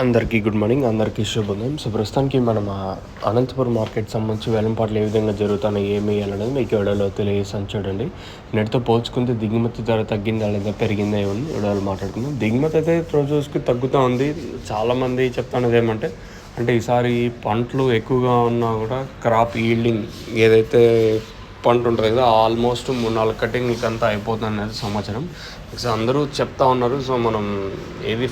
అందరికీ good morning అందరికీ శుభోదయం. సో ప్రస్తుతానికి మనం అనంతపురం మార్కెట్ సంబంధించి వేలంపాట్లు ఏ విధంగా జరుగుతున్నాయి ఏమి అనేది మీకు ఎవడలో తెలియజేసాను చూడండి. నెట్తో పోల్చుకుంటే దిగుమతి ధర తగ్గిందా లేదా పెరిగిందా ఏముంది ఎవడో మాట్లాడుకుందాం. దిగుమతి అయితే రోజు రోజుకి తగ్గుతూ ఉంది. చాలామంది చెప్తున్నది ఏమంటే అంటే ఈసారి పంటలు ఎక్కువగా ఉన్నా కూడా క్రాప్ ఈల్డింగ్ ఏదైతే పంట ఉంటుంది కదా ఆల్మోస్ట్ మూడు నాలుగు కటింగ్లకి అంతా అయిపోతుంది అనేది సమాచారం. సో అందరూ చెప్తా ఉన్నారు సో మనం ఏది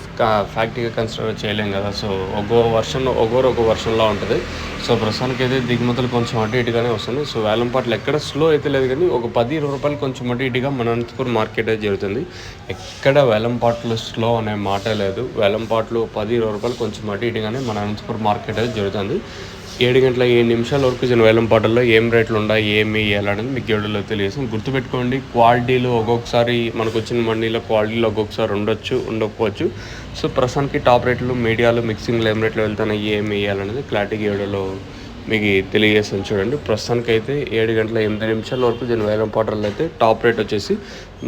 ఫ్యాక్టరీగా కన్సిడర్ చేయలేం కదా. సో ఒక్కో వర్షన్ ఒక్కోరు ఒక్కో వర్షన్లా ఉంటుంది. సో ప్రస్తుతానికి అయితే దిగుమతులు కొంచెం అటు ఇటుగానే వస్తుంది సో వేలం పాటలు ఎక్కడ స్లో అయితే లేదు కానీ ఒక పది ఇరవై రూపాయలు కొంచెం అటు ఇటుగా మన అనంతపురం మార్కెట్ అయితే జరుగుతుంది. ఎక్కడ వేలం పాటలు స్లో అనే మాట లేదు. వేలం పాటలు పది ఇరవై రూపాయలు కొంచెం అటు ఇటుగానే మన అనంతపురం మార్కెట్ అయితే జరుగుతుంది. ఏడు గంటల ఏడు నిమిషాల వరకు చిన్న వేలం పాటల్లో ఏం రేట్లు ఉన్నాయి ఏమి అనేది మీకు ఏడులో తెలియదు గుర్తుపెట్టుకోండి క్వాలిటీలు ఒక్కొక్కసారి మనకు వచ్చిన మండీలో క్వాలిటీలు ఒక్కొక్కసారి ఉండొచ్చు ఉండకపోవచ్చు. సో ప్రస్తుతానికి టాప్ రేట్లు మీడియాలు మిక్సింగ్లో ఏం రేట్లు వెళ్తున్నాయి ఏమి వేయాలనేది క్లారిటీగా ఏడులో మీకు తెలియజేస్తాను చూడండి ప్రస్తుతానికి అయితే ఏడు గంటల ఎనిమిది నిమిషాల వరకు దీని వేలం పాటర్లు అయితే టాప్ రేట్ వచ్చేసి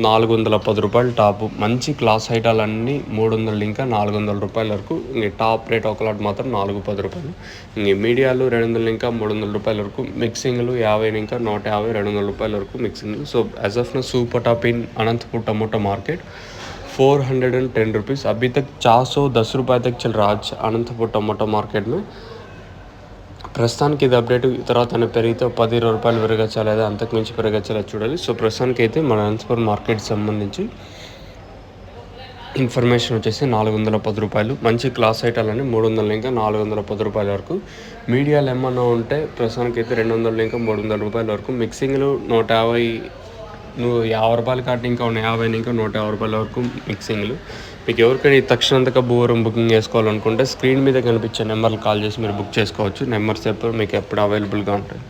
నాలుగు వందల పది రూపాయలు టాప్ మంచి క్లాస్ ఐటాలన్నీ మూడు వందలు ఇంకా నాలుగు వందల రూపాయల వరకు ఇంక టాప్ రేట్ ఒకలాట్ మాత్రం నాలుగు పది రూపాయలు ఇంక మీడియాలు రెండు వందలు ఇంకా మూడు వందల రూపాయల వరకు మిక్సింగ్లు యాభై ఇంకా నూట యాభై రెండు వందల రూపాయల వరకు మిక్సింగ్లు సో యాజ్ ఆఫ్ నా super top in Anantapur tomato market four hundred and ten rupees अभी तक चार सौ दस रुपये तक चल रहा है आज अनंतपुर टमाटो मार्केट में ప్రస్తుతానికి ఇది అప్డేట్ తర్వాత పెరిగితే పది ఇరవై రూపాయలు పెరగచ్చా లేదా అంతకు మించి పెరగచ్చా చూడాలి. సో ప్రస్తుతానికి అయితే మన అనంతపురం మార్కెట్ సంబంధించి ఇన్ఫర్మేషన్ వచ్చేసి నాలుగు వందల పది రూపాయలు. మంచి క్లాస్ ఐటాలని మూడు వందల ఇంకా నాలుగు వందల పది రూపాయల వరకు. మీడియాలు ఏమన్నా ఉంటే ప్రస్తుతానికి అయితే రెండు వందల ఇంకా మూడు వందల రూపాయల వరకు. మిక్సింగ్లు నూట యాభై నువ్వు యాభై రూపాయల కాటి ఇంకా యాభై ఇంకా నూట యాభై రూపాయల వరకు మిక్సింగ్లు మీకు ఎవరికైనా తక్షణంతగా భూవరం బుకింగ్ చేసుకోవాలనుకుంటే స్క్రీన్ మీద కనిపించే నెంబర్లు కాల్ చేసి మీరు బుక్ చేసుకోవచ్చు. నెంబర్స్ ఎప్పుడు మీకు ఎప్పుడు అవైలబుల్గా ఉంటాయి.